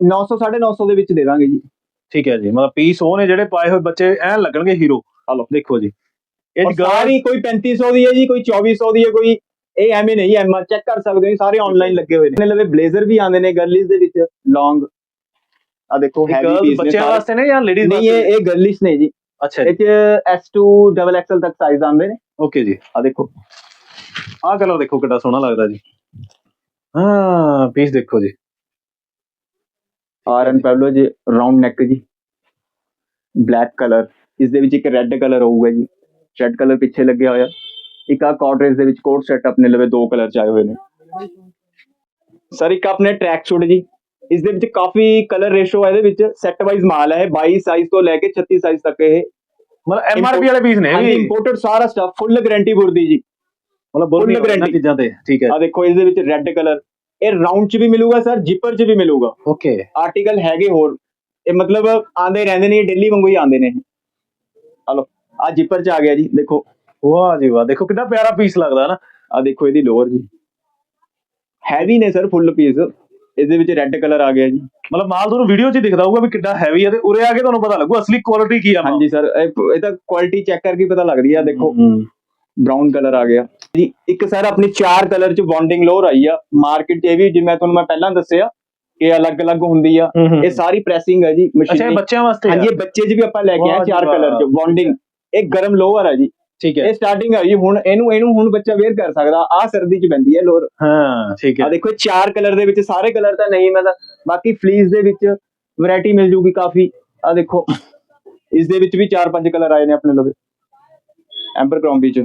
900 950 ਦੇ ਵਿੱਚ ਦੇ ਦਾਂਗੇ ਜੀ। ਠੀਕ ਹੈ ਜੀ। ਮਤਲਬ ਪੀਸ ਉਹ ਨੇ ਜਿਹੜੇ ਪਾਏ ਹੋਏ ਬੱਚੇ ਐਨ ਲੱਗਣਗੇ ਹੀਰੋ ਆ ਲਓ। ਦੇਖੋ ਜੀ। ਇਹ ਸਾਰੀ ਕੋਈ 3500 ਦੀ ਹੈ ਜੀ ਕੋਈ 2400 ਦੀ ਹੈ ਕੋਈ ਇਹ ਐਵੇਂ ਨਹੀਂ ਐਮਆਰ ਚੈੱਕ ਕਰ ਸਕਦੇ ਹੋ ਸਾਰੇ ਆਨਲਾਈਨ ਲੱਗੇ ਹੋਏ ਨੇ। ਲਵੇ ਬਲੇਜ਼ਰ ਵੀ ਆਉਂਦੇ ਨੇ ਗਰਲਿਸ ਦੇ ਵਿੱਚ ਲੌਂਗ ਆ ਦੇਖੋ ਹੈਵੀ ਪੀਸ ਨੇ ਬੱਚਿਆਂ। ਵਾਸਤੇ ਨੇ ਜਾਂ ਲੇਡੀਜ਼ ਨਹੀਂ ਇਹ ਇਹ ਗਰਲਿਸ ਨੇ ਜੀ। ਅੱਛਾ ਇਹ ਚ S2 ਡਬਲ ਐਕਸਲ ਤੱਕ ਸਾਈਜ਼ ਆਉਂਦੇ ਨੇ। ਓਕੇ ਜੀ ਆ ਦੇਖੋ। ਆਹ ਕਲਰ ਦੇਖੋ ਕਿੱਡਾ ਸੋਹਣਾ ਲੱਗਦਾ ਜੀ। ਹਾਂ ਪੀਸ ਦੇਖੋ ਜੀ। ਆਰ ਐਨ ਪੈਬਲੋ ਜੀ ਰਾਉਂਡ ਨੈਕ ਜੀ। ਬਲੈਕ ਕਲਰ ਇਸ ਦੇ ਵਿੱਚ ਇੱਕ ਰੈੱਡ ਕਲਰ ਹੋਊਗਾ ਜੀ। ਰੈੱਡ ਕਲਰ ਪਿੱਛੇ ਲੱਗਿਆ ਹੋਇਆ। ਇੱਕ ਆ ਕਾਟਰੇਜ ਦੇ ਵਿੱਚ ਕੋਟ ਸੈਟ ਆਪਣੇ ਲਵੇ ਦੋ ਕਲਰ ਚ ਆਏ ਹੋਏ ਨੇ। ਸਰ ਇੱਕ ਆਪਣੇ ਟਰੈਕ ਸੂਟ ਜੀ। ਇਸ ਦੇ ਵਿੱਚ ਕਾਫੀ ਕਲਰ ਰੇਸ਼ੋ ਹੈ ਇਹਦੇ ਵਿੱਚ ਸੈੱਟ ਵਾਈਜ਼ ਮਾਲ ਹੈ 22 ਸਾਈਜ਼ ਤੋਂ ਲੈ ਕੇ 36 ਸਾਈਜ਼ ਤੱਕ ਇਹ। ਮਤਲਬ ਐਮਆਰਪੀ ਵਾਲੇ ਪੀਸ ਨੇ ਵੀ? ਇੰਪੋਰਟਡ ਸਾਰਾ ਸਟਫ ਫੁੱਲ ਗਾਰੰਟੀ ਬੁਰਦੀ ਜੀ। ਮਤਲਬ ਨਹੀਂ guarantee। ਚੀਜ਼ਾਂ ਤੇ ਠੀਕ ਹੈ। ਆ ਦੇਖੋ ਇਸ ਦੇ ਵਿੱਚ ਰੈੱਡ ਕਲਰ ਇਹ ਰਾਉਂਡ ਚ ਵੀ ਮਿਲੂਗਾ ਸਰ ਜਿਪਰ ਚ ਵੀ ਮਿਲੂਗਾ। ਓਕੇ ਆਰਟੀਕਲ ਹੈਗੇ ਹੋਰ। ਇਹ ਮਤਲਬ ਆਂਦੇ ਰਹਿੰਦੇ ਨੇ ਡੇਲੀ ਵਾਂਗੂ ਹੀ ਆਂਦੇ ਨੇ ਹਲੋ ਆ ਜਿਪਰ ਚ ਆ ਗਿਆ ਜੀ ਦੇਖੋ। ਵਾਹ ਜੀ ਵਾਹ ਦੇਖੋ ਕਿੰਨਾ ਪਿਆਰਾ ਪੀਸ ਲੱਗਦਾ ਨਾ। ਆ ਦੇਖੋ ਇਹਦੀ ਲੋਅਰ ਜੀ। ਹੈਵੀ ਨੇ ਸਰ ਫੁੱਲ ਪੀਸ ਇਹਦੇ ਵਿੱਚ ਰੈੱਡ ਕਲਰ ਆ ਗਿਆ ਜੀ। ਮਤਲਬ ਮਾਲ ਤੁਹਾਨੂੰ ਵੀਡੀਓ 'ਚ ਦਿਖਦਾ ਹੋਊਗਾ ਵੀ ਕਿੱਡਾ ਹੈਵੀ ਹੈ ਤੇ ਉਰੇ ਆ ਕੇ ਤੁਹਾਨੂੰ ਪਤਾ ਲੱਗੂ ਅਸਲੀ ਕੁਆਲਿਟੀ ਕੀ ਆ ਹਾਂਜੀ ਸਰ ਇਹ ਤਾਂ ਕੁਆਲਿਟੀ ਚੈੱਕ ਕਰਕੇ ਪਤਾ ਲੱਗਦੀ ਆ ਦੇਖੋ। ਬ੍ਰਾਊਨ ਕਲਰ ਆ ਗਿਆ। ਜੀ ਇੱਕ ਸਰ ਆਪਣੀ ਚਾਰ ਕਲਰ ਚ ਬੌਂਡਿੰਗ ਲੋਅਰ ਆਈ ਆ। ਮਾਰਕੀਟ 'ਚ ਇਹ ਵੀ ਜਿਵੇਂ ਤੁਹਾਨੂੰ ਮੈਂ ਪਹਿਲਾਂ ਦੱਸਿਆ ਕਿ ਅਲੱਗ-ਅਲੱਗ ਹੁੰਦੀ ਆ। ਇਹ ਸਾਰੀ ਪ੍ਰੈਸਿੰਗ ਹੈ ਜੀ ਅੱਛਾ ਇਹ ਮਸ਼ੀਨ ਬੱਚਿਆਂ ਵਾਸਤੇ ਆ? ਹਾਂਜੀ ਇਹ ਬੱਚੇ 'ਚ ਵੀ ਆਪਾਂ ਲੈ ਕੇ ਆਏ ਚਾਰ। ਕਲਰ ਚ ਬੌਂਡਿੰਗ ਇਹ ਗਰਮ ਲੋਅਰ ਹੈ ਜੀ। ਠੀਕ ਹੈ। ਇਹ ਸਟਾਰਟਿੰਗ ਹੈ ਜੀ ਹੁਣ ਇਹਨੂੰ ਇਹਨੂੰ ਹੁਣ ਬੱਚਾ ਵੇਅਰ ਕਰ ਸਕਦਾ ਆ ਸਰਦੀ 'ਚ ਪੈਂਦੀ ਹੈ ਲੋਅਰ ਹਾਂ ਠੀਕ ਆ ਹੈ ਦੇਖੋ ਇਹ ਚਾਰ ਕਲਰ ਦੇ ਵਿੱਚ ਸਾਰੇ ਕਲਰ ਤਾਂ ਨਹੀਂ ਮੈਂ ਤਾਂ ਬਾਕੀ ਫਲੀਸ ਦੇ ਵਿੱਚ ਵੈਰਾਈਟੀ ਮਿਲ ਜੂਗੀ ਕਾਫੀ। ਆ ਦੇਖੋ ਇਸ ਦੇ ਵਿੱਚ ਵੀ ਚਾਰ ਪੰਜ ਕਲਰ ਆਏ ਨੇ ਆਪਣੇ ਲਵੇ। ਐਂਬਰ ਕ੍ਰੋਮਬੀ ਚ।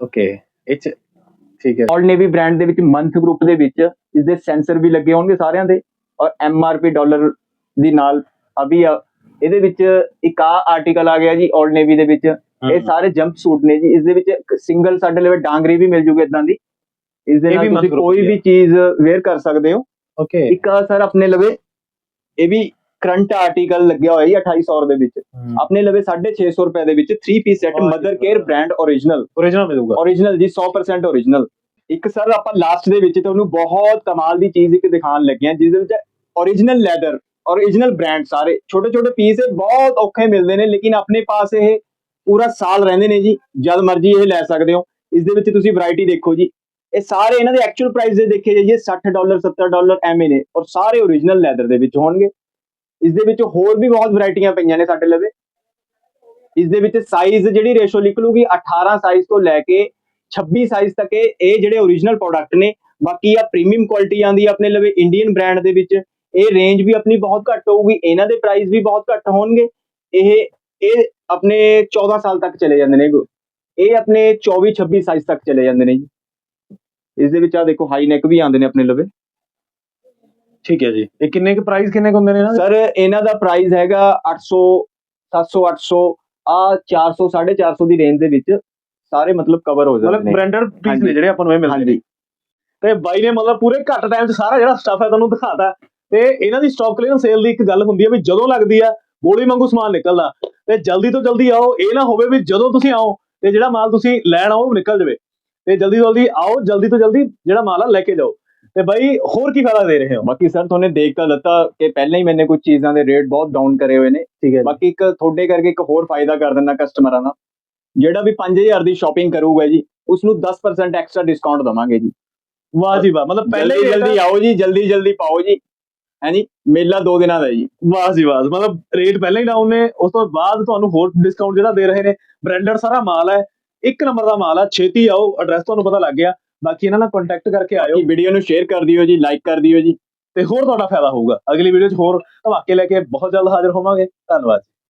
ਓਕੇ ਇਹ 'ਚ ਠੀਕ ਹੈ। ਆਲ ਨੇਵੀ ਬ੍ਰਾਂਡ ਦੇ ਵਿੱਚ ਮੰਥ ਗਰੁੱਪ ਦੇ ਵਿੱਚ ਇਸ ਦੇ ਸੈਂਸਰ ਵੀ ਲੱਗੇ ਹੋਣਗੇ ਸਾਰਿਆਂ ਦੇ। ਔਰ ਐਮਆਰਪੀ ਡਾਲਰ ਦੀ ਨਾਲ ਅਭੀ ਆ। ਇਹਦੇ ਵਿੱਚ ਇੱਕ ਆ ਆਰਟੀਕਲ ਆ ਗਿਆ ਜੀ ਆਲ ਨੇਵੀ ਦੇ ਵਿੱਚ। ਇਹ ਸਾਰੇ ਜੰਪ ਸੂਟ ਨੇ ਜੀ ਇਸ ਦੇ ਵਿੱਚ ਸਿੰਗਲ ਸਾਡੇ ਲਈ ਡਾਂਗਰੀ ਵੀ ਮਿਲ ਜੂਗੀ ਇਦਾਂ ਦੀ। ਇਸ ਦੇ ਨਾਲ ਤੁਸੀਂ ਕੋਈ ਵੀ ਚੀਜ਼ ਵੇਅਰ ਕਰ ਸਕਦੇ ਹੋ। ਓਕੇ ਇੱਕ ਆ ਸਰ ਆਪਣੇ ਲਵੇ ਇਹ ਵੀ ਕਰੰਟ ਆਰਟੀਕਲ ਲੱਗਿਆ ਹੋਇਆ ਜੀ 2800 ਦੇ ਵਿੱਚ। ਆਪਣੇ ਲਵੇ 650 ਰੁਪਏ ਦੇ ਵਿੱਚ 3 piece set Mothercare brand origignal origignal ਮਿਲੂਗਾ। Origignal ਜੀ 100% origignal ਇੱਕ ਸਰ ਆਪਾਂ ਲਾਸਟ ਦੇ ਵਿੱਚ ਤੁਹਾਨੂੰ ਬਹੁਤ ਕਮਾਲ ਦੀ ਚੀਜ਼ ਇੱਕ ਦਿਖਾਉਣ ਲੱਗੇ ਹਾਂ ਜਿਸ ਦੇ ਵਿੱਚ origignal ਲੈਦਰ origignal ਬ੍ਰਾਂਡ ਸਾਰੇ। ਛੋਟੇ ਛੋਟੇ ਪੀਸ ਬਹੁਤ ਔਖੇ ਮਿਲਦੇ ਨੇ ਲੇਕਿਨ ਆਪਣੇ ਪਾਸ ਇਹ ਪੂਰਾ ਸਾਲ ਰਹਿੰਦੇ ਨੇ ਜੀ, ਜਦ ਮਰਜ਼ੀ ਇਹ ਲੈ ਸਕਦੇ ਹੋ। ਇਸ ਦੇ ਵਿੱਚ ਤੁਸੀਂ ਵੈਰਾਈਟੀ ਦੇਖੋ ਜੀ। ਇਹ ਸਾਰੇ ਇਹਨਾਂ ਦੇ ਐਕਚੁਅਲ ਪ੍ਰਾਈਸ ਦੇ ਦੇਖੇ ਜਾਈਏ 60 ਡਾਲਰ 70 ਡਾਲਰ ਐਵੇਂ ਨੇ ਔਰ ਸਾਰੇ ਓਰੀਜਨਲ ਲੈਦਰ ਦੇ ਵਿੱਚ ਹੋਣਗੇ। ਇਸ ਦੇ ਵਿੱਚ ਹੋਰ ਵੀ ਬਹੁਤ ਵੈਰਾਈਟੀਆਂ ਪਈਆਂ ਨੇ ਸਾਡੇ ਲਵੇ। ਇਸ ਦੇ ਵਿੱਚ ਸਾਈਜ਼ ਜਿਹੜੀ ਰੇਸ਼ੋ ਨਿਕਲੂਗੀ 18 ਸਾਈਜ਼ ਤੋਂ ਲੈ ਕੇ 26 ਸਾਈਜ਼ ਤੱਕ ਇਹ ਜਿਹੜੇ ਓਰੀਜਨਲ ਪ੍ਰੋਡਕਟ ਨੇ, ਬਾਕੀ ਆ ਪ੍ਰੀਮੀਅਮ ਕੁਆਲਿਟੀ ਆਂਦੀ ਆਪਣੇ ਲਵੇ ਇੰਡੀਅਨ ਬ੍ਰਾਂਡ ਦੇ ਵਿੱਚ, ਇਹ ਰੇਂਜ ਵੀ ਆਪਣੀ ਬਹੁਤ ਘੱਟ ਹੋਊਗੀ, ਇਹਨਾਂ ਦੇ ਪ੍ਰਾਈਸ ਵੀ ਬਹੁਤ ਘੱਟ ਹੋਣਗੇ। ਇਹ ਇਹ ਆਪਣੇ 14 ਸਾਲ ਤੱਕ ਚਲੇ ਜਾਂਦੇ ਨੇ ਇਹ ਆਪਣੇ 24 26 ਸਾਈਜ਼ ਤੱਕ ਚਲੇ ਜਾਂਦੇ ਨੇ ਜੀ। ਇਸ ਦੇ ਵਿੱਚ ਆ ਦੇਖੋ ਹਾਈ ਨੈਕ ਵੀ ਆਉਂਦੇ ਨੇ ਆਪਣੇ ਲਵੇ। ਠੀਕ ਹੈ ਜੀ। ਇਹ ਕਿੰਨੇ ਕੁ ਪ੍ਰਾਈਸ ਕਿੰਨੇ ਕੁ ਹੁੰਦੇ ਨੇ ਸਰ ਇਹਨਾਂ ਦਾ ਪ੍ਰਾਈਸ ਹੈਗਾ 800 700 800 ਆ 400 450 ਦੀ ਰੇਂਜ ਦੇ ਵਿੱਚ ਸਾਰੇ ਮਤਲਬ ਕਵਰ ਹੋ ਜਾਂਦੇ ਮਤਲਬ ਨੇ। Branded piece. ਨੇ ਜਿਹੜੇ ਆਪਾਂ ਨੂੰ ਇਹ ਮਿਲਦੇ ਨੇ। ਤੇ ਬਾਈ ਨੇ ਮਤਲਬ ਪੂਰੇ ਘੱਟ ਟਾਈਮ 'ਚ ਸਾਰਾ ਜਿਹੜਾ ਸਟਾਫ ਹੈ ਤੁਹਾਨੂੰ ਦਿਖਾਤਾ। ਤੇ ਇਹਨਾਂ ਦੀ ਸਟਾਕ ਕਲੀਅਰੈਂਸ ਸੇਲ ਦੀ ਇੱਕ ਗੱਲ ਹੁੰਦੀ ਹੈ ਵੀ ਜਦੋਂ ਲੱਗਦੀ ਆ ਗੋਲੀ ਵਾਂਗੂ ਸਮਾਨ ਨਿਕਲਦਾ ਤੇ ਜਲਦੀ ਤੋਂ ਜਲਦੀ ਆਓ ਇਹ ਨਾ ਹੋਵੇ ਵੀ ਜਦੋਂ ਤੁਸੀਂ ਆਓ ਤੇ ਜਿਹੜਾ ਮਾਲ ਤੁਸੀਂ ਲੈਣ ਆਓ ਉਹ ਨਿਕਲ ਜਾਵੇ। ਤੇ ਜਲਦੀ ਤੋਂ ਜਲਦੀ ਆਓ ਜਲਦੀ ਤੋਂ ਜਲਦੀ ਜਿਹੜਾ ਮਾਲ ਆ ਲੈ ਕੇ ਜਾਓ। ਤੇ ਬਾਈ ਹੋਰ ਕੀ ਫਾਇਦਾ ਦੇ ਰਹੇ ਹੋ? ਬਾਕੀ ਸਰ ਤੁਹਾਨੂੰ ਦੇਖ ਤਾਂ ਲੱਤਾ ਕਿ ਪਹਿਲਾਂ ਹੀ ਮੈਨੇ ਕੁਝ ਚੀਜ਼ਾਂ ਦੇ ਰੇਟ ਬਹੁਤ ਡਾਊਨ ਕਰੇ ਹੋਏ ਨੇ। ਠੀਕ ਹੈ ਬਾਕੀ ਇੱਕ ਤੁਹਾਡੇ ਕਰਕੇ ਇੱਕ ਹੋਰ ਫਾਇਦਾ ਕਰ ਦਿੰਦਾ ਕਸਟਮਰਾਂ ਦਾ ਜਿਹੜਾ ਵੀ 5000 ਦੀ ਸ਼ਾਪਿੰਗ ਕਰੂਗਾ ਜੀ ਉਸ ਨੂੰ 10% ਐਕਸਟਰਾ ਡਿਸਕਾਊਂਟ ਦਵਾਂਗੇ ਜੀ। ਵਾਹ ਜੀ ਵਾਹ ਮਤਲਬ ਪਹਿਲੇ ਹੀ ਜਲਦੀ ਆਓ ਜੀ ਜਲਦੀ ਜਲਦੀ ਪਾਓ ਜੀ। ਹੈਨੀ ਮੇਲਾ 2 ਦਿਨਾਂ ਦਾ ਜੀ। ਵਾਹ ਜੀ ਵਾਹ ਮਤਲਬ ਰੇਟ ਪਹਿਲਾਂ ਹੀ ਡਾਊਨ ਨੇ ਉਸ ਤੋਂ ਬਾਅਦ ਤੁਹਾਨੂੰ ਹੋਰ ਡਿਸਕਾਊਂਟ ਜਿਹੜਾ ਦੇ ਰਹੇ ਨੇ ਬ੍ਰਾਂਡਡ ਸਾਰਾ ਮਾਲ ਹੈ ਇੱਕ ਨੰਬਰ ਦਾ ਮਾਲ ਆ ਛੇਤੀ ਆਓ ਐਡਰੈਸ ਤੁਹਾਨੂੰ ਪਤਾ ਲੱਗ ਗਿਆ ਬਾਕੀ ਇਹਨਾਂ ਨਾਲ ਕੰਟੈਕਟ ਕਰਕੇ ਆਇਓ। ਵੀਡੀਓ ਨੂੰ ਸ਼ੇਅਰ ਕਰ ਦਿਓ ਜੀ ਲਾਈਕ ਕਰ ਦਿਓ ਜੀ। ਤੇ ਹੋਰ ਤੁਹਾਡਾ ਫਾਇਦਾ ਹੋਊਗਾ। ਅਗਲੀ ਵੀਡੀਓ 'ਚ ਹੋਰ ਧਮਾਕੇ ਲੈ ਕੇ ਬਹੁਤ ਜਲਦ ਹਾਜ਼ਰ ਹੋਵਾਂਗੇ। ਧੰਨਵਾਦ